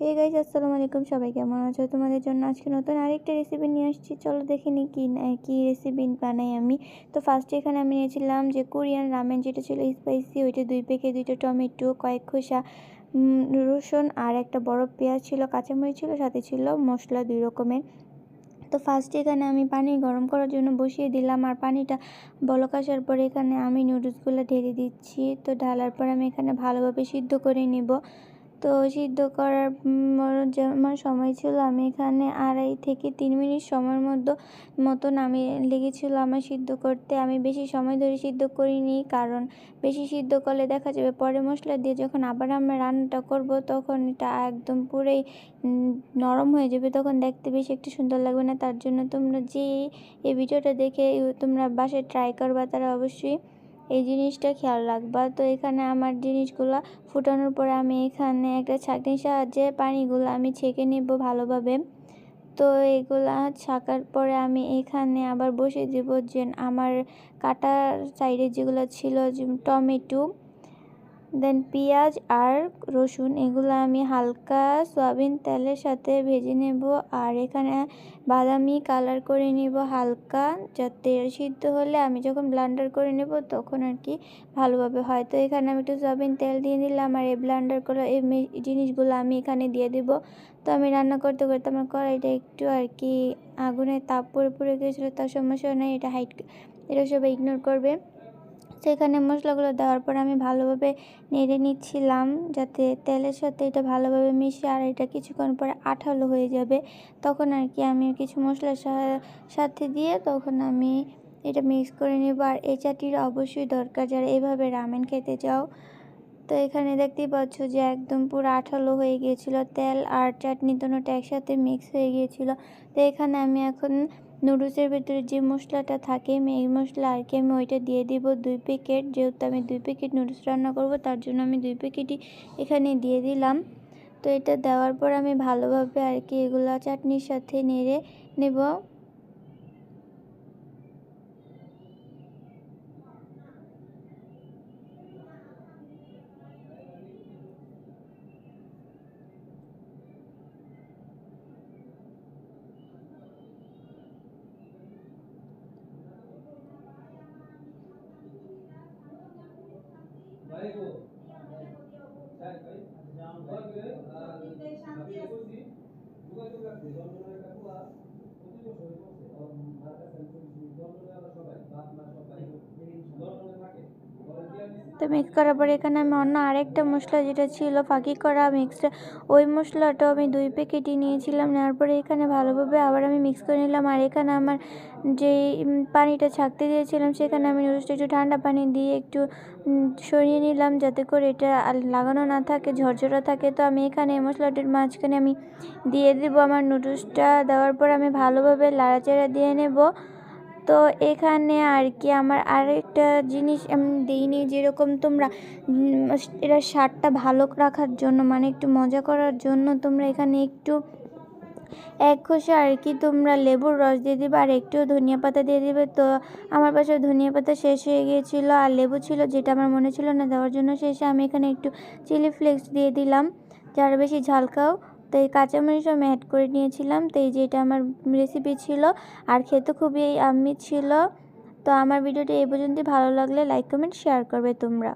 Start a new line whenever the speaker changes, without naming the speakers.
Hey guys আসসালামু আলাইকুম সবাই কেমন আছো? তোমাদের জন্য আজকে নতুন আরেকটা রেসিপি নিয়ে আসছি। চলো দেখে নিই কী কী রেসিপি বানাই আমি। তো ফার্স্টে এখানে আমি নিয়েছিলাম যে কোরিয়ান রামেন, যেটা ছিল স্পাইসি ওইটা দুই প্যাকেট দুইটা টমেটো, কয়েক খোসা রসুন আর একটা বড় পেঁয়াজ ছিল, কাঁচামরিচ ছিল, সাথে ছিল মশলা দুই রকমের। তো ফার্স্টে এখানে আমি পানি গরম করার জন্য বসিয়ে দিলাম আর পানিটা বলক আসার পরে এখানে আমি নুডলসগুলো ঢেলে দিচ্ছি। তো ঢালার পর আমি এখানে ভালোভাবে সিদ্ধ করে নিব। তো সিদ্ধ করার যেমন সময় ছিল, আমি এখানে আড়াই থেকে তিন মিনিট সময়ের মধ্যে, মতন আমি লেগেছিল আমার সিদ্ধ করতে। আমি বেশি সময় ধরে সিদ্ধ করিনি, কারণ বেশি সিদ্ধ করলে দেখা যাবে পরে মশলা দিয়ে যখন আবার আমরা রান্নাটা করব, তখন এটা একদম পুরোই নরম হয়ে যাবে, তখন দেখতে বেশি একটু সুন্দর লাগবে না। তার জন্য তোমরা যে, এই ভিডিওটা দেখে তোমরা বাসায় ট্রাই করবা, তারা অবশ্যই এই জিনিসটা খেয়াল রাখবা। তো এখানে আমার জিনিসগুলো ফুটানোর পরে আমি এখানে একটা ছাঁকনির সাহায্যে পানিগুলো আমি ছেঁকে নেব ভালোভাবে। তো এগুলা ছাকার পরে আমি এখানে আবার বসে দেব যে আমার কাটার সাইডে যেগুলো ছিল টমেটো দেন পেঁয়াজ আর রসুন, এগুলো আমি হালকা সয়াবিন তেলের সাথে ভেজে নেব আর এখানে বাদামি কালার করে নিব হালকা। যাতে সিদ্ধ হলে আমি যখন ব্লান্ডার করে নেব তখন আর কি ভালোভাবে হয়। তো এখানে আমি একটু সয়াবিন তেল দিয়ে দিলাম আর এই ব্লান্ডার করে এই জিনিসগুলো আমি এখানে দিয়ে দিব। তো আমি রান্না করতে করতে আমার কড়াইটা একটু আর কি আগুনে তাপ পরে পড়ে গিয়েছিল, তার সমস্যা নেই, এটা হাইট এটা সবাই ইগনোর করবে। সেখানে মশলাগুলো দেওয়ার পর আমি ভালোভাবে নেড়ে নিচ্ছিলাম যাতে তেলের সাথে এটা ভালোভাবে মিশে আর এটা কিছুক্ষণ পরে আঠালো হয়ে যাবে। তখন আর কি আমি কিছু মশলার সাথে দিয়ে তখন আমি এটা মিক্স করে নেব। আর এই চাটির অবশ্যই দরকার যারা এভাবে রামেন খেতে চাও। তো এখানে দেখতেই পাচ্ছ যে একদম পুরো আঠালো হয়ে গিয়েছিল তেল আর চাটনি দুটোটা একসাথে মিক্স হয়ে গিয়েছিল। তো এখানে আমি এখন নুডলসের ভেতরে যে মশলাটা থাকে এই মশলা আর কি, আমি ওইটা দিয়ে দিব দুই প্যাকেট। যেহেতু আমি দুই প্যাকেট নুডলস রান্না করব, তার জন্য আমি দুই প্যাকেটই এখানে দিয়ে দিলাম। তো এটা দেওয়ার পর আমি ভালোভাবে আর কি এগুলো চাটনির সাথে নেড়ে নেব। ভাইগো স্যার ভাই জাম ভাইকে আর
আমি বলছি যোগাযোগ রাখতে জন্মের কাকুয়া প্রতি বছর
তো মিক্স করার পরে এখানে আমি অন্য আরেকটা মশলা যেটা ছিল, ফাঁকি করা মিক্সটা ওই মশলাটাও আমি দুই প্যাকেটই নিয়েছিলাম, নেওয়ার পরে এখানে ভালোভাবে আবার আমি মিক্স করে নিলাম, আর এখানে আমার যে পানিটা ছাকতে দিয়েছিলাম, সেখানে আমি নুডলসটা একটু ঠান্ডা পানি দিয়ে একটু সরিয়ে নিলাম, যাতে করে এটা লাগানো না থাকে, ঝরঝরা থাকে। তো আমি এখানে মশলাটির মাঝখানে আমি দিয়ে দেবো আমার নুডলসটা, দেওয়ার পর আমি ভালোভাবে লাড়াচাড়া দিয়ে নেব। তো এখানে আর কি আমার আরেকটা জিনিস আমি দিইনি যেরকম তোমরা এটা স্বাদটা ভালো রাখার জন্য মানে একটু মজা করার জন্য তোমরা এখানে একটু এক খোসা আর কি তোমরা লেবুর রস দিয়ে দিবে আর একটু ধনিয়া পাতা দিয়ে দিবে। তো আমার পাশে ধনিয়া পাতা শেষ হয়ে গিয়েছিল আর লেবু ছিল যেটা আমার মনে ছিল না, দেওয়ার জন্য শেষে। আমি এখানে একটু চিলি ফ্লেক্স দিয়ে দিলাম। যারা বেশি ঝালকাও তো এই কাঁচামরিচ আমি অ্যাড করে নিয়েছিলাম। তো এই যে এটা আমার রেসিপি ছিল, আর খেতে খুবই আমি ছিল। তো আমার ভিডিওটি এই পর্যন্তই। ভালো লাগলে লাইক কমেন্ট শেয়ার করবে তোমরা।